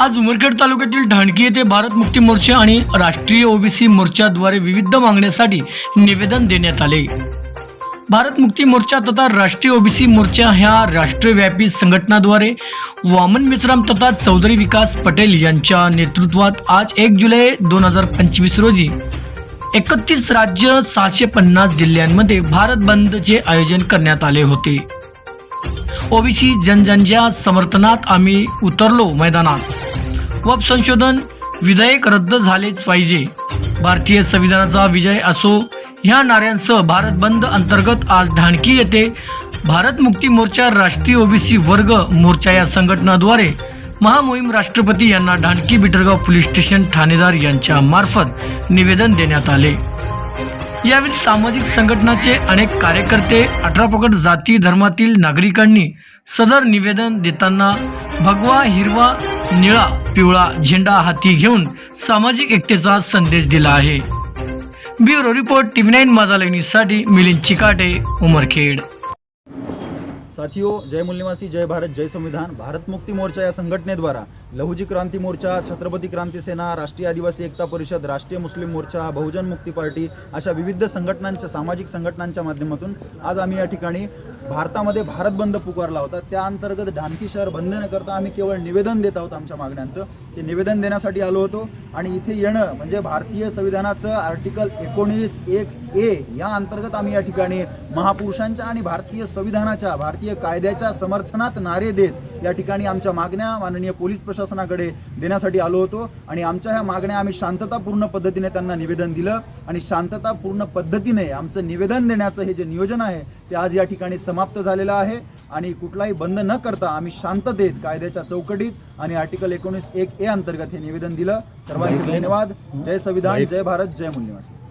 आज उमरखेड तालुक्यातील ढाणकी येथे भारत मुक्ती मोर्चा आणि राष्ट्रीय ओबीसी मोर्चाद्वारे विविध मागण्यासाठी निवेदन देण्यात आले. भारत मुक्ती मोर्चा तथा राष्ट्रीय ओबीसी मोर्चा ह्या राष्ट्रव्यापी संघटनाद्वारे वामन मिश्राम तथा चौधरी विकास पटेल यांच्या नेतृत्वात आज एक जुलै दोन हजार पंचवीस रोजी एकतीस राज्य सहाशे पन्नास जिल्ह्यांमध्ये भारत बंदचे आयोजन करण्यात आले होते. ओबीसी जनजनच्या समर्थनात आम्ही उतरलो मैदानात. वप संशोधन विधेयक रद्द झालेच पाहिजे. भारतीय संविधानाचा विजय असो ह्या नाऱ्यांसह भारत बंद अंतर्गत आज ढाणकी येथे भारत मुक्ती मोर्चा राष्ट्रीय ओबीसी वर्ग मोर्चा या संघटनाद्वारे महामोहीम राष्ट्रपती यांना ढाणकी बिटरगाव पोलीस स्टेशन ठाणेदार यांच्या मार्फत निवेदन देण्यात आले. यावेळी सामाजिक संघटनाचे अनेक कार्यकर्ते अठरा जाती धर्मातील नागरिकांनी सदर निवेदन देताना भगवा हिरवा निळा पिवळा झेंडा हाती घेऊन सामाजिक एकतेचा संदेश दिला आहे. ब्युरो रिपोर्ट टीव्ही नाईन माझा लेणीसाठी मिलिंद चिकाटे उमरखेड. साथियो जय मूल्यवासी जय भारत जय संविधान. भारत मुक्ती मोर्चा या संघटनेद्वारा लहुजी क्रांती मोर्चा छत्रपती क्रांती सेना राष्ट्रीय आदिवासी एकता परिषद राष्ट्रीय मुस्लिम मोर्चा बहुजन मुक्ती पार्टी अशा विविध संघटनांच्या सामाजिक संघटनांच्या माध्यमातून आज आम्ही या ठिकाणी भारतामध्ये भारत बंद पुकारला होता. त्या अंतर्गत ढानकी शहर बंद न करता आम्ही केवळ निवेदन देत आहोत आमच्या मागण्यांचं. ते निवेदन देण्यासाठी आलो होतो आणि इथे येणं म्हणजे भारतीय संविधानाचं आर्टिकल एकोणीस एक ए या अंतर्गत आम्ही या ठिकाणी महापुरुषांच्या आणि भारतीय संविधानाच्या भारतीय कायद्याच्या समर्थनात नारे देत या ठिकाणी आमच्या मागण्या माननीय पोलीस प्रशासनाकडे देण्यासाठी आलो होतो आणि आमच्या ह्या मागण्या आम्ही शांततापूर्ण पद्धतीने त्यांना निवेदन दिलं आणि शांततापूर्ण पद्धतीने आमचं निवेदन देण्याचं हे जे नियोजन आहे ते आज या ठिकाणी समाप्त झालेलं आहे आणि कुठलाही बंद न करता आम्ही शांततेत कायद्याच्या चौकटीत आणि आर्टिकल एकोणीस एक ए अंतर्गत हे निवेदन दिलं. सर्वांचे धन्यवाद. जय संविधान. जय भारत. जय मूल्यवासी